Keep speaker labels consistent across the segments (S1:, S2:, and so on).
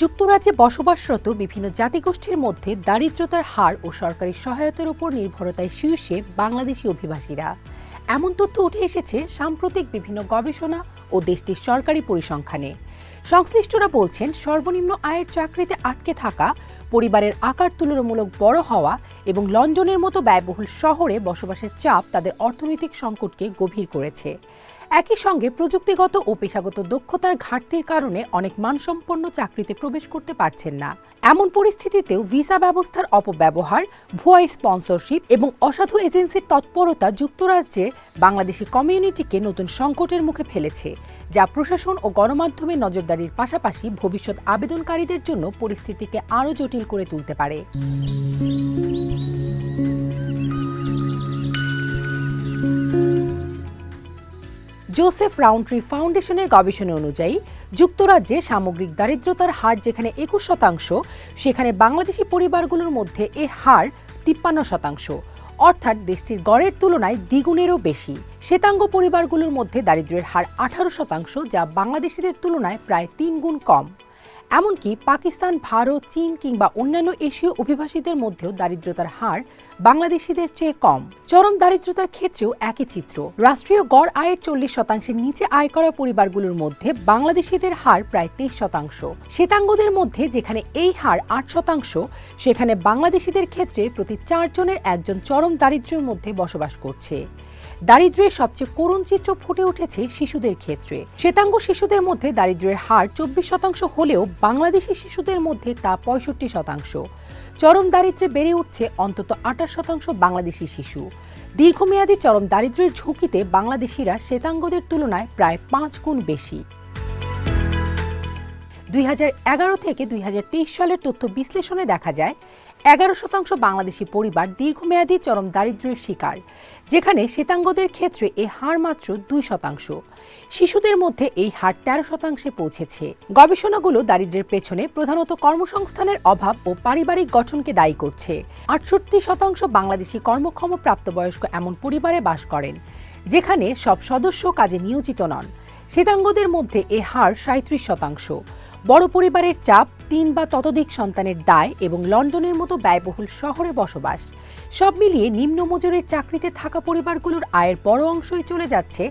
S1: যুক্তরাজ্যে বসবাসরত বিভিন্ন জাতিগোষ্ঠীর মধ্যে দারিদ্রতার হার ও সরকারি সহায়তার উপর নির্ভরতায় শীর্ষে বাংলাদেশি অভিবাসীরা। এমন তথ্য উঠে এসেছে সাম্প্রতিক বিভিন্ন গবেষণা ও দেশটির সরকারি পরিসংখ্যানে। সংশ্লিষ্টরা বলছেন, সর্বনিম্ন আয়ের চাকরিতে আটকে থাকা, পরিবারের আকার তুলনামূলক বড় হওয়া এবং লন্ডনের মতো ব্যয়বহুল শহরে বসবাসের চাপ তাদের অর্থনৈতিক সংকটকে গভীর করেছে। একই সঙ্গে প্রযুক্তিগত ও পেশাগত দক্ষতার ঘাটতির কারণে অনেক মানসম্পন্ন চাকরিতে প্রবেশ করতে পারছেন না। এমন পরিস্থিতিতেও ভিসা ব্যবস্থার অপব্যবহার, ভুয়া স্পন্সরশিপ এবং অসাধু এজেন্সির তৎপরতা যুক্তরাজ্যে বাংলাদেশি কমিউনিটিকে নতুন সংকটের মুখে ফেলেছে, যা প্রশাসন ও গণমাধ্যমে নজরদারির পাশাপাশি ভবিষ্যৎ আবেদনকারীদের জন্য পরিস্থিতিকে আরও জটিল করে তুলতে পারে। জোসেফ রাউন্ট্রি ফাউন্ডেশনের গবেষণা অনুযায়ী, যুক্তরাজ্যে সামগ্রিক দারিদ্রতার হার যেখানে একুশ শতাংশ, সেখানে বাংলাদেশি পরিবারগুলোর মধ্যে এ হার তিপ্পান্ন শতাংশ। অর্থাৎ দেশটির গড়ের তুলনায় দ্বিগুণেরও বেশি। শ্বেতাঙ্গ পরিবারগুলোর মধ্যে দারিদ্র্যের হার আঠারো শতাংশ, যা বাংলাদেশিদের তুলনায় প্রায় তিন গুণ কম। এমনকি পাকিস্তান, ভারত, চীন কিংবা অন্যান্য এশীয় অভিবাসীদের মধ্যেও দারিদ্রতার হার বাংলাদেশিদের চেয়ে কম। চরম দারিদ্রতার ক্ষেত্রেও একই চিত্র। রাষ্ট্রীয় গড় আয়ের চল্লিশ শতাংশের নিচে আয় করা পরিবারগুলোর মধ্যে বাংলাদেশিদের হার প্রায় তেইশ শতাংশ। শ্বেতাঙ্গদের মধ্যে যেখানে এই হার আট শতাংশ, সেখানে বাংলাদেশিদের ক্ষেত্রে প্রতি চারজনের একজন চরম দারিদ্র্যের মধ্যে বসবাস করছে। দারিদ্র্যের সবচেয়ে করুণ চিত্র ফুটে উঠেছে শিশুদের ক্ষেত্রে। শ্বেতাঙ্গ শিশুদের মধ্যে দারিদ্র্যের হার চব্বিশ শতাংশ হলেও বাংলাদেশি শিশুদের মধ্যে তা পঁয়ষট্টি শতাংশ। চরম দারিদ্র্যে বেড়ে উঠছে অন্তত আঠাশ শতাংশ বাংলাদেশি শিশু। দীর্ঘমেয়াদী চরম দারিদ্র্যের ঝুঁকিতে বাংলাদেশিরা শ্বেতাঙ্গদের তুলনায় প্রায় পাঁচ গুণ বেশি। দুই হাজার এগারো থেকে দুই হাজার তেইশ সালের তথ্য বিশ্লেষণে দেখা যায় এগারো শতাংশ বাংলাদেশি পরিবার দীর্ঘমেয়াদী চরম দারিদ্র্যের শিকার, যেখানে শ্বেতাঙ্গদের ক্ষেত্রে এ হার মাত্র দুই শতাংশ। শিশুদের মধ্যে এই হার তেরো শতাংশে পৌঁছেছে। গবেষণাগুলো দারিদ্র্যের পেছনে প্রধানত কর্মসংস্থানের অভাব ও পারিবারিক গঠনকে দায়ী করছে। আটষট্টি শতাংশ বাংলাদেশি কর্মক্ষম প্রাপ্তবয়স্ক এমন পরিবারে বাস করেন, যেখানে সব সদস্য কাজে নিয়োজিত নন। শ্বেতাঙ্গদের মধ্যে এ হার সাঁত্রিশ শতাংশ। বড় পরিবারের চাপ তিন বা ততোধিক সন্তানের দায় এবং লন্ডনের মতো ব্যয়বহুল শহরে বসবাস। সব মিলিয়ে নিম্ন মজুরের চাকরিতে থাকা পরিবারগুলোর আয়ের বড় অংশই চলে যাচ্ছে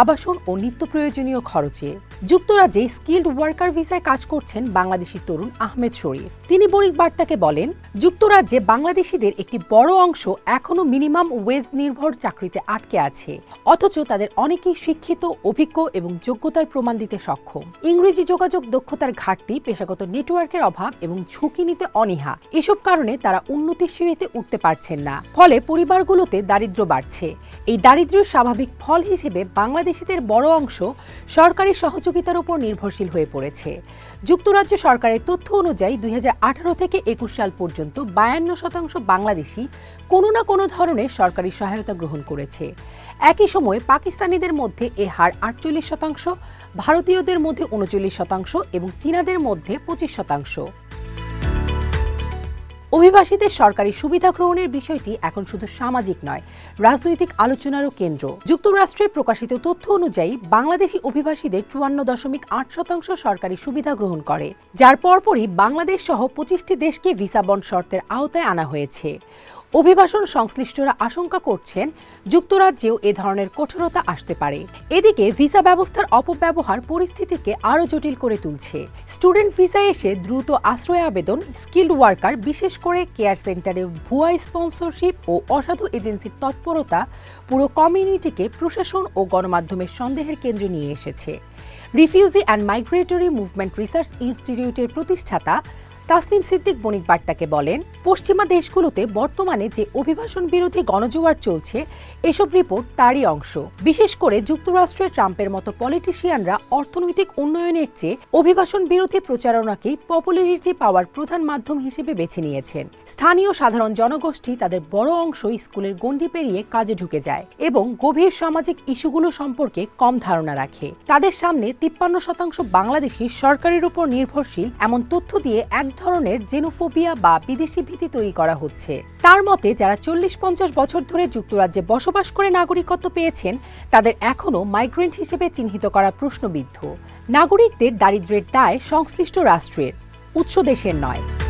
S1: আবাসন ও নিত্য প্রয়োজনীয় খরচে। যুক্তরাজ্যে স্কিল্ড ওয়ার্কার ভিসায় কাজ করছেন বাংলাদেশি তরুণ আহমেদ শরীফ। তিনি বণিক বার্তাকে বলেন, যুক্তরাজ্যে বাংলাদেশিদের একটি বড় অংশ এখনও মিনিমাম ওয়েজ নির্ভর চাকরিতে আটকে আছে। অথচ তাদের অনেকেই শিক্ষিত, অভিজ্ঞ এবং যোগ্যতার প্রমাণ দিতে সক্ষম। ইংরেজি যোগাযোগ দক্ষতার ঘাটতি, পেশাগত নেটওয়ার্কের অভাব এবং ঝুঁকি নিতে অনীহা। এসব কারণে তারা উন্নতির সিঁড়িতে উঠতে পারছেন না। ফলে পরিবারগুলোতে দারিদ্র্য বাড়ছে। এই দারিদ্র্যের স্বাভাবিক ফল হিসেবে বাংলাদেশিদের বড় অংশ সরকারি সহযোগিতার উপর নির্ভরশীল হয়ে পড়েছে। যুক্তরাজ্য সরকারের তথ্য অনুযায়ী দুই থেকে একুশ সাল পর্যন্ত বায়ান্ন শতাংশ বাংলাদেশি কোনো না কোনো ধরনের সরকারি সহায়তা গ্রহণ করেছে। একই সময়ে পাকিস্তানিদের মধ্যে এ হার আটচল্লিশ শতাংশ, ভারতীয়দের মধ্যে উনচল্লিশ শতাংশ এবং চীনাদের মধ্যে পঁচিশ শতাংশ। অভিবাসীদের সরকারি সুবিধা গ্রহণের বিষয়টি এখন শুধু সামাজিক নয়, রাজনৈতিক আলোচনারও কেন্দ্র। যুক্তরাষ্ট্রের প্রকাশিত তথ্য অনুযায়ী বাংলাদেশি অভিবাসীদের চুয়ান্ন দশমিক আট শতাংশ সরকারি সুবিধা গ্রহণ করে, যার পরপরই বাংলাদেশ সহ পঁচিশটি দেশকে ভিসা বন্ড শর্তের আওতায় আনা হয়েছে। অভিবাসন সংশ্লিষ্টরা আশঙ্কা করছেন যুক্তরাজ্যেও এ ধরনের কঠোরতা আসতে পারে। এদিকে ভিসা ব্যবস্থার অপব্যবহার পরিস্থিতিকে আরও জটিল করে তুলছে। স্টুডেন্ট ভিসায় এসে দ্রুত আশ্রয় আবেদন, স্কিল্ড ওয়ার্কার, বিশেষ করে কেয়ার সেন্টারে ভুয়া স্পন্সরশিপ ও অসাধু এজেন্সির তৎপরতা পুরো কমিউনিটিকে প্রশাসন ও গণমাধ্যমের সন্দেহের কেন্দ্রে নিয়ে এসেছে। Refugee and migratory movement research ইনস্টিটিউটের প্রতিষ্ঠাতা তাসনিম সিদ্দিক বণিক বার্তাকে বলেন, পশ্চিমা দেশগুলোতে বর্তমানে যে অভিবাসন বিরোধী গণজোয়ার চলছে, এসব রিপোর্ট তারই অংশ। বিশেষ করে যুক্তরাষ্ট্রের ট্রাম্পের মতো পলিটিশিয়ানরা অর্থনৈতিক উন্নয়নের চেয়ে অভিবাসন বিরোধী প্রচারণাকেই পপুলারিটি পাওয়ার প্রধান মাধ্যম হিসেবে বেছে নিয়েছেন। স্থানীয় সাধারণ জনগোষ্ঠী তাদের বড় অংশ স্কুলের গণ্ডি পেরিয়ে কাজে ঢুকে যায় এবং গভীর সামাজিক ইস্যুগুলো সম্পর্কে কম ধারণা রাখে। তাদের সামনে তিপ্পান্ন শতাংশ বাংলাদেশি সরকারের উপর নির্ভরশীল, এমন তথ্য দিয়ে এক ধরনের জেনোফোবিয়া বা বিদেশি ভীতি তৈরি করা হচ্ছে। তার মতে, যারা চল্লিশ পঞ্চাশ বছর ধরে যুক্তরাজ্যে বসবাস করে নাগরিকত্ব পেয়েছেন, তাদের এখনও মাইগ্রেন্ট হিসেবে চিহ্নিত করা প্রশ্নবিদ্ধ। নাগরিকদের দারিদ্র্যের দায় সংশ্লিষ্ট রাষ্ট্রের উৎস দেশের নয়।